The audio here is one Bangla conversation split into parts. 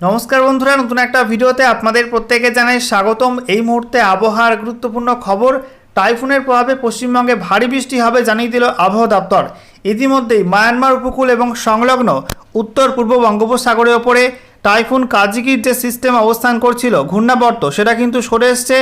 নমস্কার বন্ধুরা, নতুন একটা ভিডিওতে আপনাদের প্রত্যেকে জানাই স্বাগতম। এই মুহূর্তে আবহাওয়ার গুরুত্বপূর্ণ খবর, টাইফুনের প্রভাবে পশ্চিমবঙ্গে ভারী বৃষ্টি হবে জানিয়ে দিল আবহাওয়া দপ্তর। ইতিমধ্যেই মায়ানমার উপকূল এবং সংলগ্ন উত্তর পূর্ব বঙ্গোপসাগরের ওপরে টাইফুন কাজিকির যে সিস্টেম অবস্থান করছিল, ঘূর্ণাবর্ত, সেটা কিন্তু সরে এসছে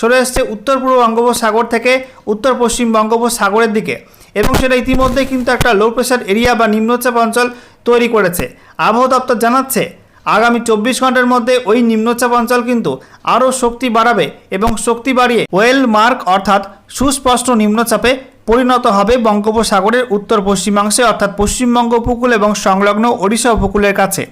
সরে এসছে উত্তর পূর্ব বঙ্গোপসাগর থেকে উত্তর পশ্চিম বঙ্গোপসাগরের দিকে। এবং সেটা ইতিমধ্যেই কিন্তু একটা লো প্রেশার এরিয়া বা নিম্নচাপ অঞ্চল তৈরি করেছে। আবহাওয়া দপ্তর জানাচ্ছে আগামী চব্বিশ ঘণ্টার মধ্যে ওই নিম্নচাপ অঞ্চল কিন্তু আরও শক্তি বাড়াবে এবং শক্তি বাড়িয়ে ওয়েল মার্ক অর্থাৎ সুস্পষ্ট নিম্নচাপে পরিণত হবে বঙ্গোপসাগরের উত্তর পশ্চিমাংশে অর্থাৎ পশ্চিমবঙ্গ উপকূল এবং সংলগ্ন ওড়িশা উপকূলের কাছে।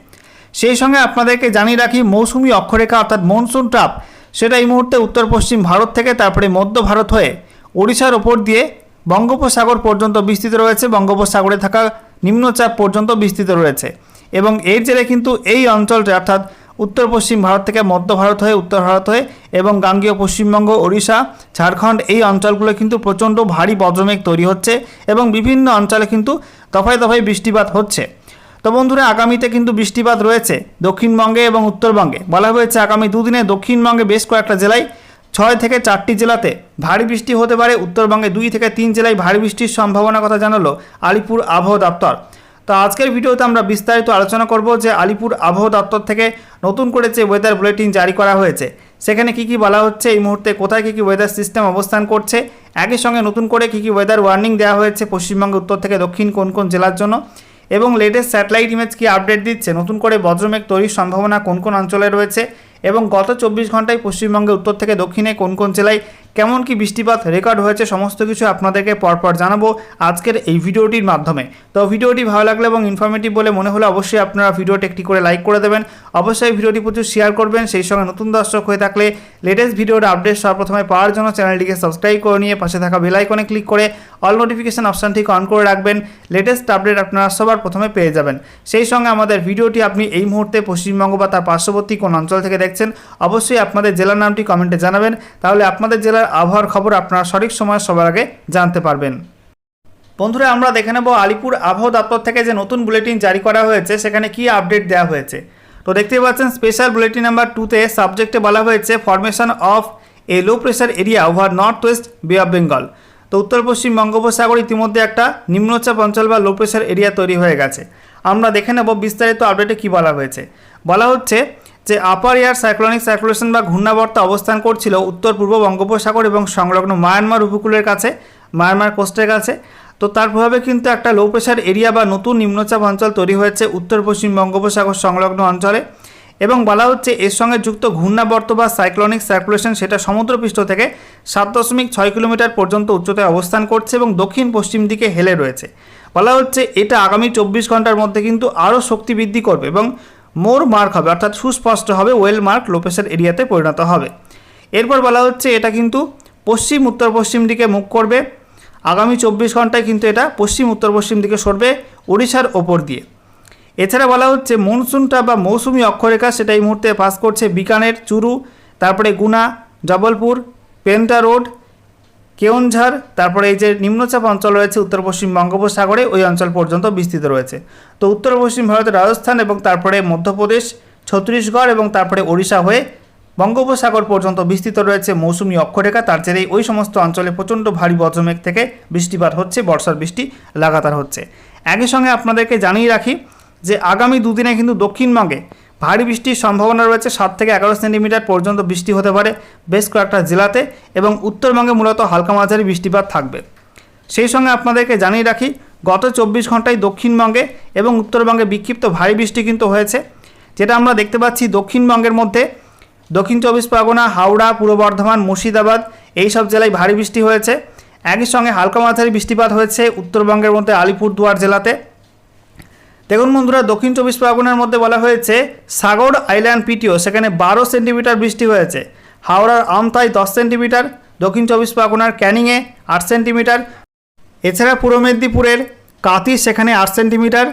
সেই সঙ্গে আপনাদেরকে জানিয়ে রাখি, মৌসুমি অক্ষরেখা অর্থাৎ মনসুন ট্রাপ সেটা এই মুহূর্তে উত্তর পশ্চিম ভারত থেকে তারপরে মধ্য ভারত হয়ে ওড়িশার ওপর দিয়ে বঙ্গোপসাগর পর্যন্ত বিস্তৃত রয়েছে। বঙ্গোপসাগরে থাকা নিম্নচাপ পর্যন্ত বিস্তৃত রয়েছে। এবং এর জেরে কিন্তু এই অঞ্চলটি, অর্থাৎ উত্তর পশ্চিম ভারত থেকে মধ্য ভারত হয়ে, উত্তর ভারত হয়ে এবং গাঙ্গীয় পশ্চিমবঙ্গ, ওড়িশা, ঝাড়খণ্ড এই অঞ্চলগুলো কিন্তু প্রচণ্ড ভারী বজ্রমেঘ তৈরি হচ্ছে এবং বিভিন্ন অঞ্চলে কিন্তু দফায় দফায় বৃষ্টিপাত হচ্ছে। তো বন্ধুরা, আগামীতে কিন্তু বৃষ্টিপাত রয়েছে দক্ষিণবঙ্গে এবং উত্তরবঙ্গে। বলা হয়েছে আগামী দুদিনে দক্ষিণবঙ্গে বেশ কয়েকটা জেলায় ছয় থেকে চারটি জেলাতে ভারী বৃষ্টি হতে পারে, উত্তরবঙ্গে দুই থেকে তিন জেলায় ভারী বৃষ্টির সম্ভাবনার কথা জানালো আলিপুর আবহাওয়া দপ্তর। তো আজকের ভিডিওতে আমরা বিস্তারিত আলোচনা করব যে আলিপুর আবহাওয়া দপ্তর থেকে নতুন করে যে ওয়েদার বুলেটিন জারি করা হয়েছে, সেখানে কি কি বলা হচ্ছে, এই মুহূর্তে কোথায় কী কী ওয়েদার সিস্টেম অবস্থান করছে, একই সঙ্গে নতুন করে কী কী ওয়েদার ওয়ার্নিং দেওয়া হয়েছে পশ্চিমবঙ্গ উত্তর থেকে দক্ষিণ কোন কোন জেলার জন্য, এবং লেটেস্ট স্যাটেলাইট ইমেজ কি আপডেট দিচ্ছে, নতুন করে বজ্রমেঘ তৈরির সম্ভাবনা কোন কোন অঞ্চলে রয়েছে এবং গত চব্বিশ ঘন্টায় পশ্চিমবঙ্গে উত্তর থেকে দক্ষিণে কোন কোন জেলায় কেমন কি বৃষ্টিপাত রেকর্ড হয়েছে, সমস্ত কিছু আপনাদেরকে পরপর জানাব আজকের এই ভিডিওটির মাধ্যমে। তো ভিডিওটি ভালো লাগলে এবং ইনফরমেটিভ বলে মনে হলে অবশ্যই আপনারা ভিডিওটি একটি করে লাইক করে দেবেন। অবশ্যই ভিডিওটি প্রচুর শেয়ার করবেন। সেই সঙ্গে নতুন দর্শক হয়ে থাকলে লেটেস্ট ভিডিওর আপডেট সর্বপ্রথমে পাওয়ার জন্য চ্যানেলটিকে সাবস্ক্রাইব করে নিয়ে পাশে থাকা বেল আইকনে ক্লিক করে অল নোটিফিকেশন অপশানটিকে অন করে রাখবেন। লেটেস্ট আপডেট আপনারা সবার প্রথমে পেয়ে যাবেন। সেই সঙ্গে আমাদের ভিডিওটি আপনি এই মুহূর্তে পশ্চিমবঙ্গ বা তার পার্শ্ববর্তী কোন অঞ্চল থেকে দেখছেন, অবশ্যই আপনাদের জেলার নামটি কমেন্টে জানাবেন। তাহলে আপনাদের জেলার আবহাওয়ার খবর আপনারা সঠিক সময় সবার আগে জানতে পারবেন। বন্ধুরা, আমরা দেখে নেব আলিপুর আবহাওয়া দপ্তর থেকে যে নতুন বুলেটিন জারি করা হয়েছে, সেখানে কি আপডেট দেওয়া হয়েছে। তো দেখতেই পাচ্ছেন স্পেশাল বুলেটিন নাম্বার টুতে সাবজেক্টে বলা হয়েছে formation of a low pressure area over north west bay of Bengal তো উত্তর পশ্চিম বঙ্গোপসাগর ইতিমধ্যে একটা নিম্নচাপ অঞ্চল বা লো প্রেশার এরিয়া তৈরি হয়ে গেছে। আমরা দেখে নেব বিস্তারিত আপডেটে কি বলা হয়েছে। বলা হচ্ছে যে আপার এয়ার সাইক্লোনিক সার্কুলেশন বা ঘূর্ণাবর্ত অবস্থান করছিল উত্তর পূর্ব বঙ্গোপসাগর এবং সংলগ্ন মায়ানমার উপকূলের কাছে, মায়ানমার কোস্টের কাছে। তো তার প্রভাবে কিন্তু একটা লো প্রেশার এরিয়া বা নতুন নিম্নচাপ অঞ্চল তৈরি হয়েছে উত্তর পশ্চিম বঙ্গোপসাগর সংলগ্ন অঞ্চলে। এবং বলা হচ্ছে এর সঙ্গে যুক্ত ঘূর্ণাবর্ত বা সাইক্লোনিক সার্কুলেশন সেটা সমুদ্রপৃষ্ঠ থেকে সাত দশমিক ছয় কিলোমিটার পর্যন্ত উচ্চতায় অবস্থান করছে এবং দক্ষিণ পশ্চিম দিকে হেলে রয়েছে। বলা হচ্ছে এটা আগামী চব্বিশ ঘণ্টার মধ্যে কিন্তু আরও শক্তি বৃদ্ধি করবে এবং মোর মার্ক হবে, অর্থাৎ সুস্পষ্ট হবে, ওয়েল মার্ক লোপেসের এরিয়াতে পরিণত হবে। এরপর বলা হচ্ছে এটা কিন্তু পশ্চিম উত্তর পশ্চিম দিকে মুখ করবে। আগামী চব্বিশ ঘন্টায় কিন্তু এটা পশ্চিম উত্তর পশ্চিম দিকে সরবে ওড়িশার ওপর দিয়ে। এছাড়া বলা হচ্ছে মনসুনটা বা মৌসুমি অক্ষরেখা, সেটা এই মুহূর্তে পাস করছে বিকানের চুরু, তারপরে গুনা, জবলপুর, পেন্টা রোড কেওনঝাড় তারপরে এই যে নিম্নচাপ অঞ্চল রয়েছে উত্তর পশ্চিম বঙ্গোপসাগরে ওই অঞ্চল পর্যন্ত বিস্তৃত রয়েছে। তো উত্তর পশ্চিম ভারতের রাজস্থান এবং তারপরে মধ্যপ্রদেশ, ছত্তিশগড় এবং তারপরে ওড়িশা হয়ে বঙ্গোপসাগর পর্যন্ত বিস্তৃত রয়েছে মৌসুমি অক্ষরেখা। তার জেরেই ওই সমস্ত অঞ্চলে প্রচণ্ড ভারী বজ্রমেঘ থেকে বৃষ্টিপাত হচ্ছে, বর্ষার বৃষ্টি লাগাতার হচ্ছে। একই সঙ্গে আপনাদেরকে জানিয়ে রাখি যে আগামী দুদিনে কিন্তু দক্ষিণবঙ্গে ভারী বৃষ্টির সম্ভাবনা রয়েছে সাত থেকে এগারো সেন্টিমিটার পর্যন্ত বৃষ্টি হতে পারে বেশ কয়েকটা জেলাতে এবং উত্তরবঙ্গে মূলত হালকা মাঝারি বৃষ্টিপাত থাকবে। সেই সঙ্গে আপনাদেরকে জানিয়ে রাখি, গত চব্বিশ ঘন্টায় দক্ষিণবঙ্গে এবং উত্তরবঙ্গে বিক্ষিপ্ত ভারী বৃষ্টি কিন্তু হয়েছে। যেটা আমরা দেখতে পাচ্ছি দক্ষিণবঙ্গের মধ্যে, দক্ষিণ চব্বিশ পরগনা, হাওড়া, পূর্ব বর্ধমান, মুর্শিদাবাদ এই সব জেলায় ভারী বৃষ্টি হয়েছে। একই সঙ্গে হালকা মাঝারি বৃষ্টিপাত হয়েছে উত্তরবঙ্গের মধ্যে আলিপুরদুয়ার জেলাতে। দেখুন বন্ধুরা, দক্ষিণ চব্বিশ পরগনার মধ্যে বলা হয়েছে, সাগর আইল্যান্ড পিটিও, সেখানে বারো সেন্টিমিটার বৃষ্টি হয়েছে। হাওড়ার আমতায় দশ সেন্টিমিটার, দক্ষিণ চব্বিশ পরগনার ক্যানিংয়ে আট সেন্টিমিটার। এছাড়া পূর্ব মেদিনীপুরের কাতি সেখানে আট সেন্টিমিটার।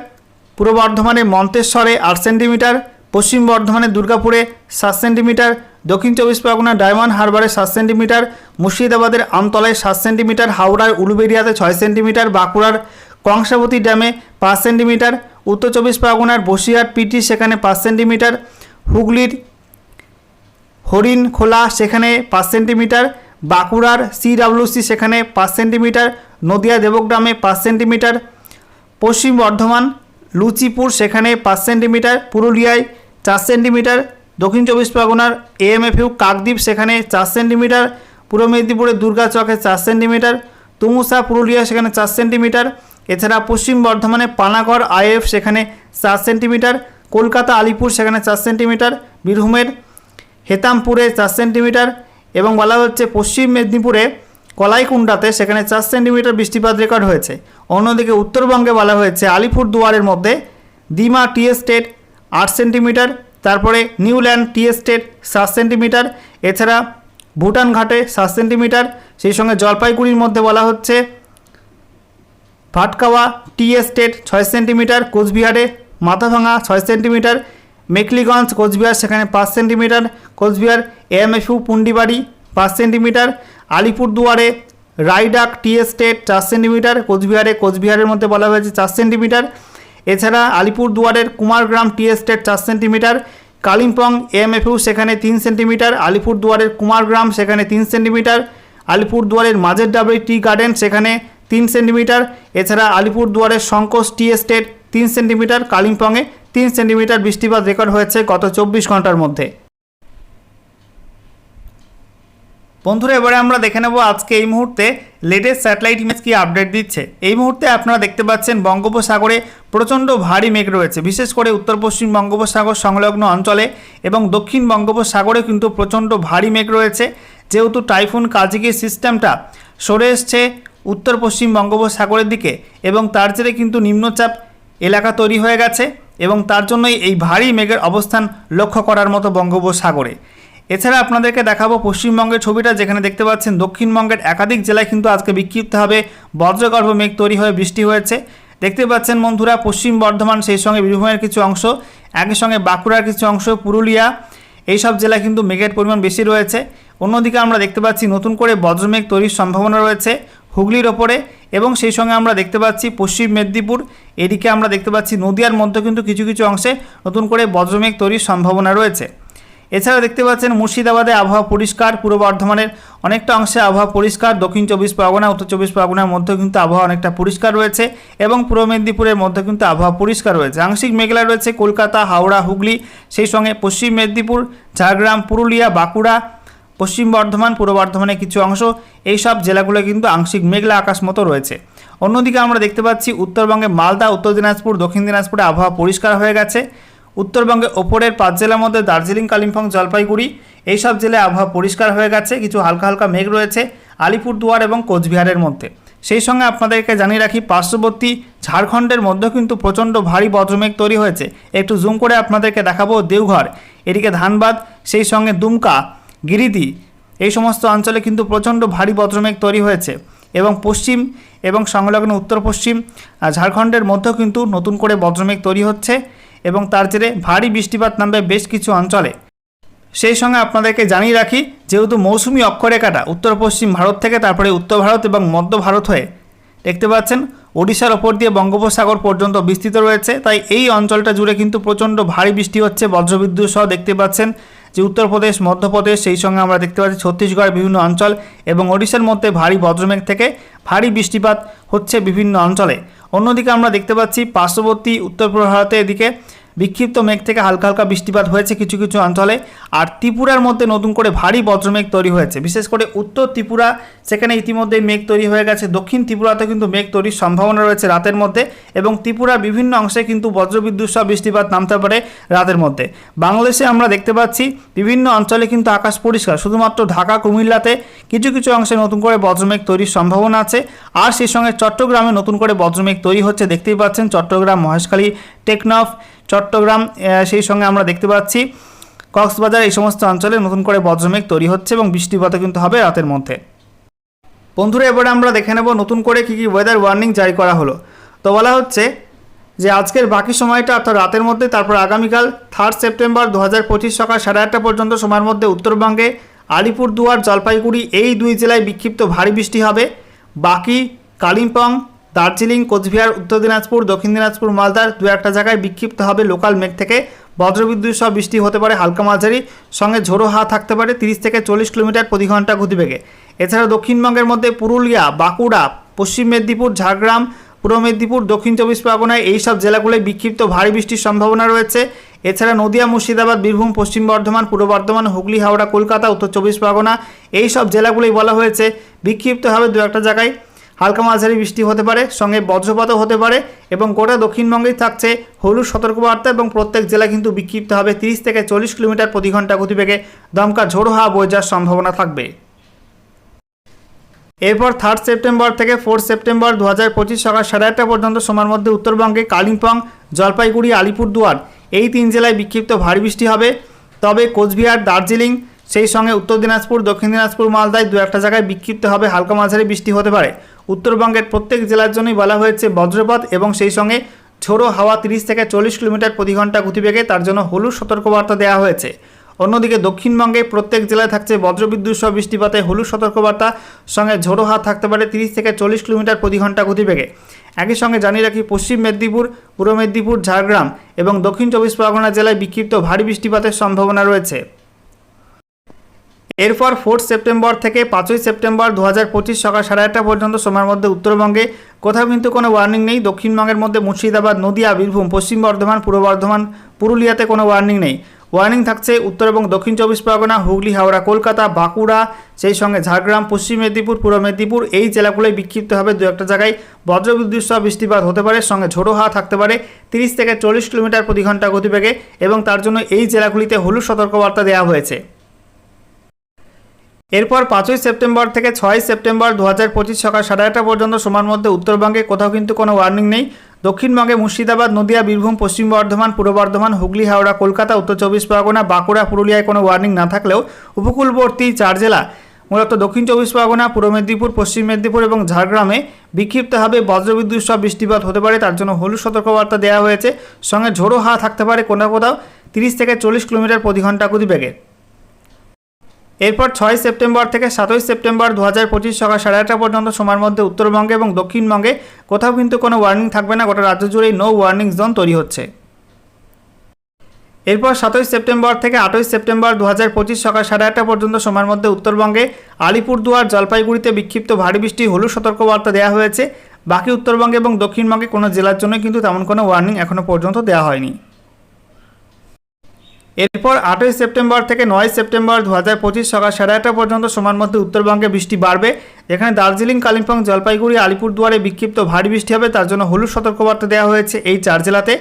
পূর্ব বর্ধমানে মন্তেশ্বরে আট সেন্টিমিটার। পশ্চিম বর্ধমানের দুর্গাপুরে সাত সেন্টিমিটার। দক্ষিণ চব্বিশ পরগনার ডায়মন্ড হারবারে সাত সেন্টিমিটার। মুর্শিদাবাদের আমতলায় সাত সেন্টিমিটার। হাওড়ার উলুবেরিয়াতে ছয় সেন্টিমিটার। বাঁকুড়ার কংসাবতী ড্যামে পাঁচ সেন্টিমিটার। উত্তর চব্বিশ পরগনার বসিরহাট পিটি, সেখানে পাঁচ সেন্টিমিটার। হুগলির হরিণ খোলা, সেখানে পাঁচ সেন্টিমিটার। বাঁকুড়ার সিডাব্লিউসি সেখানে পাঁচ সেন্টিমিটার। নদিয়া দেবগ্রামে পাঁচ সেন্টিমিটার। পশ্চিম বর্ধমান, লুচিপুর, সেখানে পাঁচ সেন্টিমিটার। পুরুলিয়ায় চার সেন্টিমিটার। দক্ষিণ চব্বিশ পরগনার এএমএফইউ কাকদ্বীপ, সেখানে চার সেন্টিমিটার। পূর্ব মেদিনীপুরের দুর্গাচকে চার সেন্টিমিটার। তুমুসা পুরুলিয়া, সেখানে চার সেন্টিমিটার। এছাড়া পশ্চিম বর্ধমানে পানাগড় আইএফ সেখানে চার সেন্টিমিটার, কলকাতা আলিপুর সেখানে চার সেন্টিমিটার, বীরভূমের হেতামপুরে চার সেন্টিমিটার এবং বলা হচ্ছে পশ্চিম মেদিনীপুরে কলাইকুণ্ডাতে সেখানে চার সেন্টিমিটার বৃষ্টিপাত রেকর্ড হয়েছে। অন্যদিকে উত্তরবঙ্গে বলা হয়েছে আলিপুর দুয়ারের মধ্যে দিমা টি এস্টেট আট সেন্টিমিটার, তারপরে নিউল্যান্ড টি এস্টেট সাত সেন্টিমিটার, এছাড়া ভুটান ঘাটে সাত সেন্টিমিটার, সেই সঙ্গে জলপাইগুড়ির মধ্যে বলা হচ্ছে ভাটকাওয়া, টি এস্টেট ছয় সেন্টিমিটার, কোচবিহারে মাথাভাঙা ছয় সেন্টিমিটার মেকলিগঞ্জ কোচবিহার সেখানে পাঁচ সেন্টিমিটার, কোচবিহার এএমএফইউ পুন্ডিবাড়ি পাঁচ সেন্টিমিটার, আলিপুরদুয়ারে রাইডাক টি এস্টেট চার সেন্টিমিটার, কোচবিহারে কোচবিহারের মধ্যে বলা হয়েছে চার সেন্টিমিটার। এছাড়া আলিপুরদুয়ারের কুমারগ্রাম টি এস্টেট চার সেন্টিমিটার, কালিম্পং এএমএফইউ সেখানে তিন সেন্টিমিটার, আলিপুরদুয়ারের কুমারগ্রাম সেখানে তিন সেন্টিমিটার, আলিপুরদুয়ারের মাঝের ডাবরি টি গার্ডেন সেখানে তিন সেন্টিমিটার। এছাড়া আলিপুরদুয়ারের শঙ্কোষ টি এস্টেট তিন সেন্টিমিটার, কালিম্পংয়ে তিন সেন্টিমিটার বৃষ্টিপাত রেকর্ড হয়েছে গত চব্বিশ ঘণ্টার মধ্যে। বন্ধুরা, এবারে আমরা দেখে নেব আজকে এই মুহূর্তে লেটেস্ট স্যাটেলাইট ইমেজ কি আপডেট দিচ্ছে। এই মুহূর্তে আপনারা দেখতে পাচ্ছেন বঙ্গোপসাগরে প্রচণ্ড ভারী মেঘ রয়েছে। বিশেষ করে উত্তর পশ্চিম বঙ্গোপসাগর সংলগ্ন অঞ্চলে এবং দক্ষিণ বঙ্গোপসাগরে কিন্তু প্রচণ্ড ভারী মেঘ রয়েছে। যেহেতু টাইফুন কাজিকি সিস্টেমটা সরে এসছে উত্তর পশ্চিম বঙ্গোপসাগরের দিকে এবং তার জেরে কিন্তু নিম্নচাপ এলাকা তৈরি হয়ে গেছে এবং তার জন্যই এই ভারী মেঘের অবস্থান লক্ষ্য করার মতো বঙ্গোপসাগরে। এছাড়া আপনাদেরকে দেখাবো পশ্চিমবঙ্গের ছবিটা যেখানে দেখতে পাচ্ছেন দক্ষিণবঙ্গের একাধিক জেলায় কিন্তু আজকে বিক্ষিপ্তভাবে বজ্রগর্ভ মেঘ তৈরি হয়ে বৃষ্টি হয়েছে। দেখতে পাচ্ছেন বন্ধুরা, পশ্চিম বর্ধমান সেই সঙ্গে বীরভূমের কিছু অংশ, একই সঙ্গে বাঁকুড়ার কিছু অংশ, পুরুলিয়া এই সব জেলায় কিন্তু মেঘের পরিমাণ বেশি রয়েছে। অন্যদিকে আমরা দেখতে পাচ্ছি নতুন করে বজ্রমেঘ তৈরির সম্ভাবনা রয়েছে। হুগলির ওপরে এবং সেই সঙ্গে আমরা দেখতে পাচ্ছি পশ্চিম মেদিনীপুর। এদিকে আমরা দেখতে পাচ্ছি নদিয়ার মধ্যে কিন্তু কিছু কিছু অংশে নতুন করে বজ্রমেঘ তৈরির সম্ভাবনা রয়েছে। এছাড়া দেখতে পাচ্ছেন মুর্শিদাবাদে আবহাওয়া পরিষ্কার, পূর্ব বর্ধমানের অনেকটা অংশে আবহাওয়া পরিষ্কার, দক্ষিণ চব্বিশ পরগনা, উত্তর চব্বিশ পরগনার মধ্যে কিন্তু আবহাওয়া অনেকটা পরিষ্কার রয়েছে এবং পূর্ব মেদিনীপুরের মধ্যে কিন্তু আবহাওয়া পরিষ্কার রয়েছে। আংশিক মেঘলা রয়েছে কলকাতা, হাওড়া, হুগলি, সেই সঙ্গে পশ্চিম মেদিনীপুর, ঝাড়গ্রাম, পুরুলিয়া, বাঁকুড়া পশ্চিম বর্ধমান, পূর্ব বর্ধমানের কিছু অংশ এই সব জেলাগুলো কিন্তু আংশিক মেঘলা আকাশ মতো রয়েছে। অন্যদিকে আমরা দেখতে পাচ্ছি, উত্তরবঙ্গে মালদা, উত্তর দিনাজপুর, দক্ষিণ দিনাজপুরে আবহাওয়া পরিষ্কার হয়ে গেছে। উত্তরবঙ্গে ওপরের পাঁচ জেলার মধ্যে দার্জিলিং, কালিম্পং, জলপাইগুড়ি এই সব জেলায় আবহাওয়া পরিষ্কার হয়ে গেছে। কিছু হালকা হালকা মেঘ রয়েছে আলিপুরদুয়ার এবং কোচবিহারের মধ্যে। সেই সঙ্গে আপনাদেরকে জানিয়ে রাখি, পার্শ্ববর্তী ঝাড়খণ্ডের মধ্যে কিন্তু প্রচণ্ড ভারী বজ্রমেঘ তৈরি হয়েছে। একটু জুম করে আপনাদেরকে দেখাবো দেওঘর। এদিকে ধানবাদ, সেই সঙ্গে দুমকা গিরিদি, এই সমস্ত অঞ্চলে কিন্তু প্রচণ্ড ভারী বজ্রমেঘ তৈরি হয়েছে এবং পশ্চিম এবং সংলগ্ন উত্তর পশ্চিম ঝাড়খণ্ডের মধ্যেও কিন্তু নতুন করে বজ্রমেঘ তৈরি হচ্ছে এবং তার জেরে ভারী বৃষ্টিপাত নামবে বেশ কিছু অঞ্চলে। সেই সঙ্গে আপনাদেরকে জানিয়ে রাখি, যেহেতু মৌসুমি অক্ষরেখাটা উত্তর পশ্চিম ভারত থেকে তারপরে উত্তর ভারত এবং মধ্য ভারত হয়ে, দেখতে পাচ্ছেন, ওড়িশার ওপর দিয়ে বঙ্গোপসাগর পর্যন্ত বিস্তৃত রয়েছে, তাই এই অঞ্চলটা জুড়ে কিন্তু প্রচণ্ড ভারী বৃষ্টি হচ্ছে, বজ্রবিদ্যুৎ সহ দেখতে পাচ্ছেন যে উত্তরপ্রদেশ, মধ্যপ্রদেশ, সেই সঙ্গে আমরা দেখতে পাচ্ছি ছত্তিশগড়ের বিভিন্ন অঞ্চল এবং ওড়িশার মধ্যে ভারী বজ্রমেঘ থেকে ভারী বৃষ্টিপাত হচ্ছে বিভিন্ন অঞ্চলে। অন্যদিকে আমরা দেখতে পাচ্ছি পার্শ্ববর্তী উত্তর ভারতের এদিকে বিক্ষিপ্ত মেঘ থেকে হালকা হালকা বৃষ্টিপাত হয়েছে কিছু কিছু অঞ্চলে। আর ত্রিপুরার মধ্যে নতুন করে ভারী বজ্রমেঘ তৈরি হয়েছে। বিশেষ করে উত্তর ত্রিপুরা, সেখানে ইতিমধ্যেই মেঘ তৈরি হয়ে গেছে। দক্ষিণ ত্রিপুরাতে কিন্তু মেঘ তৈরির সম্ভাবনা রয়েছে রাতের মধ্যে এবং ত্রিপুরার বিভিন্ন অংশে কিন্তু বজ্রবিদ্যুৎ সহ বৃষ্টিপাত নামতে পারে রাতের মধ্যে। বাংলাদেশে আমরা দেখতে পাচ্ছি বিভিন্ন অঞ্চলে কিন্তু আকাশ পরিষ্কার, শুধুমাত্র ঢাকা, কুমিল্লাতে কিছু কিছু অংশে নতুন করে বজ্রমেঘ তৈরির সম্ভাবনা আছে। আর সেই সঙ্গে চট্টগ্রামে নতুন করে বজ্রমেঘ তৈরি হচ্ছে, দেখতেই পাচ্ছেন চট্টগ্রাম, মহেশখালী, টেকনফ চট্টগ্রাম সেই সঙ্গে আমরা দেখতে পাচ্ছি কক্সবাজার, এই সমস্ত অঞ্চলে নতুন করে বজ্রমেঘ তৈরি হচ্ছে এবং বৃষ্টিপাতও কিন্তু হবে রাতের মধ্যে। বন্ধুরা, এবারে আমরা দেখে নেব নতুন করে কী কী ওয়েদার ওয়ার্নিং জারি করা হলো। তো বলা হচ্ছে যে আজকের বাকি সময়টা অর্থাৎ রাতের মধ্যে, তারপর আগামীকাল থার্ড সেপ্টেম্বর দু হাজার পঁচিশ সকাল সাড়ে আটটা পর্যন্ত সময়ের মধ্যে উত্তরবঙ্গে আলিপুরদুয়ার, জলপাইগুড়ি, এই দুই জেলায় বিক্ষিপ্ত ভারী বৃষ্টি হবে। বাকি কালিম্পং দার্জিলিং, কোচবিহার, উত্তর দিনাজপুর, দক্ষিণ দিনাজপুর, মালদার দু একটা জায়গায় বিক্ষিপ্ত হবে লোকাল মেঘ থেকে। বজ্রবিদ্যুৎ সহ বৃষ্টি হতে পারে হালকা মাঝারি, সঙ্গে ঝোড়ো হাওয়া থাকতে পারে তিরিশ থেকে চল্লিশ কিলোমিটার প্রতি ঘণ্টা গতিবেগে। এছাড়া দক্ষিণবঙ্গের মধ্যে পুরুলিয়া, বাঁকুড়া, পশ্চিম মেদিনীপুর, ঝাড়গ্রাম, পূর্ব মেদিনীপুর, দক্ষিণ চব্বিশ পরগনায় এই সব জেলাগুলোয় বিক্ষিপ্ত ভারী বৃষ্টির সম্ভাবনা রয়েছে। এছাড়া নদিয়া, মুর্শিদাবাদ, বীরভূম, পশ্চিম বর্ধমান, পূর্ব বর্ধমান, হুগলি, হাওড়া, কলকাতা, উত্তর চব্বিশ পরগনা এই সব জেলাগুলোই বলা হয়েছে বিক্ষিপ্তভাবে দু একটা জায়গায় হালকা মাঝারি বৃষ্টি হতে পারে, সঙ্গে বজ্রপাতও হতে পারে এবং গোটা দক্ষিণবঙ্গেই থাকছে হলুদ সতর্কবার্তা এবং প্রত্যেক জেলা কিন্তু বিক্ষিপ্ত হবে তিরিশ থেকে চল্লিশ কিলোমিটার প্রতি ঘণ্টা গতিবেগে। দমকা ঝোড়ো হাওয়া বয়ে যাওয়ার সম্ভাবনা থাকবে। এরপর থার্ড সেপ্টেম্বর থেকে ফোর্থ সেপ্টেম্বর দু হাজার পঁচিশ সকাল সাড়ে আটটা পর্যন্ত সময়ের মধ্যে উত্তরবঙ্গে কালিম্পং, জলপাইগুড়ি, আলিপুরদুয়ার এই তিন জেলায় বিক্ষিপ্ত ভারী বৃষ্টি হবে। তবে কোচবিহার, দার্জিলিং, সেই সঙ্গে উত্তর দিনাজপুর, দক্ষিণ দিনাজপুর, মালদায় দু একটা জায়গায় বিক্ষিপ্ত হবে হালকা মাঝারি বৃষ্টি হতে পারে। উত্তরবঙ্গের প্রত্যেক জেলার জন্যই বলা হয়েছে বজ্রপাত এবং সেই সঙ্গে ঝোড়ো হাওয়া তিরিশ থেকে চল্লিশ কিলোমিটার প্রতি ঘণ্টা গতিবেগে তার জন্য হলুদ সতর্কবার্তা দেওয়া হয়েছে। অন্যদিকে দক্ষিণবঙ্গে প্রত্যেক জেলায় থাকছে বজ্রবিদ্যুৎ সহ বৃষ্টিপাতে হলুদ সতর্কবার্তা, সঙ্গে ঝোড়ো হাত থাকতে পারে তিরিশ থেকে চল্লিশ কিলোমিটার প্রতি ঘণ্টা গতিবেগে। একই সঙ্গে জানিয়ে রাখি, পশ্চিম মেদিনীপুর, পূর্ব মেদিনীপুর, ঝাড়গ্রাম এবং দক্ষিণ চব্বিশ পরগনা জেলায় বিক্ষিপ্ত ভারী বৃষ্টিপাতের সম্ভাবনা রয়েছে। এরপর ফোর্থ সেপ্টেম্বর থেকে পাঁচই সেপ্টেম্বর দু হাজার পঁচিশ সকাল সাড়ে আটটা পর্যন্ত সময়ের মধ্যে উত্তরবঙ্গে। কোথাও কিন্তু কোনো ওয়ার্নিং নেই। দক্ষিণবঙ্গের মধ্যে মুর্শিদাবাদ, নদিয়া, বীরভূম, পশ্চিম বর্ধমান, পূর্ব বর্ধমান, পুরুলিয়াতে কোনো ওয়ার্নিং নেই। ওয়ার্নিং থাকছে উত্তর এবং দক্ষিণ চব্বিশ পরগনা, হুগলি, হাওড়া, কলকাতা, বাঁকুড়া, সেই সঙ্গে ঝাড়গ্রাম, পশ্চিম মেদিনীপুর, পূর্ব মেদিনীপুর, এই জেলাগুলোয় বিক্ষিপ্ত হবে দু একটা জায়গায়। বজ্রবিদ্যুৎ সহ বৃষ্টিপাত হতে পারে, সঙ্গে ঝোড়ো হাওয়া থাকতে পারে। তিরিশ থেকে চল্লিশ কিলোমিটার প্রতি ঘণ্টা গতিবেগে এবং তার জন্য এই জেলাগুলিতে হলুদ সতর্কবার্তা দেওয়া হয়েছে। এরপর পাঁচই সেপ্টেম্বর থেকে ছয় সেপ্টেম্বর দু হাজার পঁচিশ সকাল সাড়ে আটটা পর্যন্ত সময়ের মধ্যে উত্তরবঙ্গে কোথাও কিন্তু কোনো ওয়ার্নিং নেই। দক্ষিণবঙ্গে মুর্শিদাবাদ, নদিয়া, বীরভূম, পশ্চিম বর্ধমান, পূর্ব বর্ধমান, হুগলি, হাওড়া, কলকাতা, উত্তর চব্বিশ পরগনা, বাঁকুড়া, পুরুলিয়ায় কোনো ওয়ার্নিং না থাকলেও উপকূলবর্তী চার জেলা, মূলত দক্ষিণ চব্বিশ পরগনা, পূর্ব মেদিনীপুর, পশ্চিম মেদিনীপুর এবং ঝাড়গ্রামে বিক্ষিপ্তভাবে বজ্রবিদ্যুৎ সহ বৃষ্টিপাত হতে পারে, তার জন্য হলুদ সতর্কবার্তা দেওয়া হয়েছে। সঙ্গে ঝোড়ো হাওয়া থাকতে পারে কোথাও কোথাও। তিরিশ থেকে চল্লিশ কিলোমিটার প্রতি ঘণ্টা গতিবেগে। এরপর ছয় সেপ্টেম্বর থেকে সাতই সেপ্টেম্বর দু হাজার পঁচিশ সকাল সাড়ে আটটা পর্যন্ত সময়ের মধ্যে উত্তরবঙ্গে এবং দক্ষিণবঙ্গে কোথাও কিন্তু কোনো ওয়ার্নিং থাকবে না। গোটা রাজ্য জুড়েই নো ওয়ার্নিং জোন তৈরি হচ্ছে। এরপর সাতই সেপ্টেম্বর থেকে আটই সেপ্টেম্বর দু হাজার পঁচিশ সকাল সাড়ে আটটা পর্যন্ত সময়ের মধ্যে উত্তরবঙ্গে আলিপুরদুয়ার, জলপাইগুড়িতে বিক্ষিপ্ত ভারী বৃষ্টি, হলুদ সতর্কবার্তা দেওয়া হয়েছে। বাকি উত্তরবঙ্গে এবং দক্ষিণবঙ্গে কোনো জেলার জন্য কিন্তু তেমন কোনো ওয়ার্নিং এখনও পর্যন্ত দেওয়া হয়নি। এরপর আটই সেপ্টেম্বর থেকে নয় সেপ্টেম্বর দু হাজার পঁচিশ সকাল সাড়ে আটটা পর্যন্ত সময়ের মধ্যে উত্তরবঙ্গে বৃষ্টি বাড়বে। এখানে দার্জিলিং, কালিম্পং, জলপাইগুড়ি, আলিপুরদুয়ারে বিক্ষিপ্ত ভারী বৃষ্টি হবে। তার জন্য হলুদ সতর্কবার্তা দেওয়া হয়েছে এই চার জেলাতে।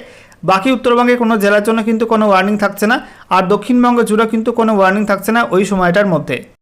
বাকি উত্তরবঙ্গে কোনো জেলার জন্য কিন্তু কোনো ওয়ার্নিং থাকছে না। আর দক্ষিণবঙ্গ জুড়ে কিন্তু কোনো ওয়ার্নিং থাকছে না ওই সময়টার মধ্যে।